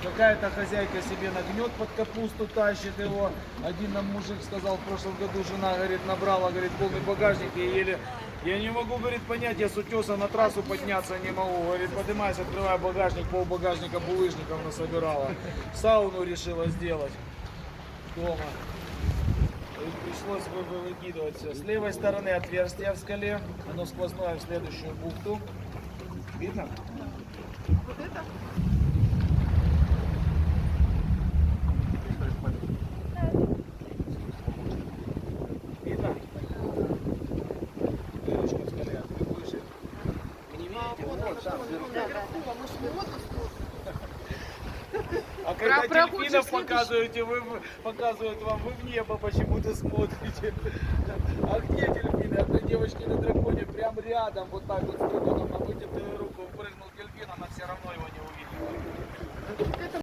Какая-то хозяйка себе нагнет под капусту, тащит его. Один нам мужик сказал, в прошлом году жена, говорит, набрала, говорит, полный багажник и еле... Я не могу, говорит, понять, я с утеса на трассу подняться не могу. Говорит, поднимаюсь, открываю багажник, пол багажника булыжников насобирала. Сауну решила сделать дома. И пришлось вы- вы- выкидывать все. С левой стороны отверстие в скале, оно сквозное в следующую бухту. Видно? Дырочка в скале, выше. Вы не видите? Вот, там дырочка. А когда Про- дельфинов показываете, вы, показывают вам, вы в небо почему-то смотрите. А где дельфины? Одна девочка на драконе прям рядом, вот так вот с драконом на вытянутую руку прыгнул дельфин, она все равно его не увидела.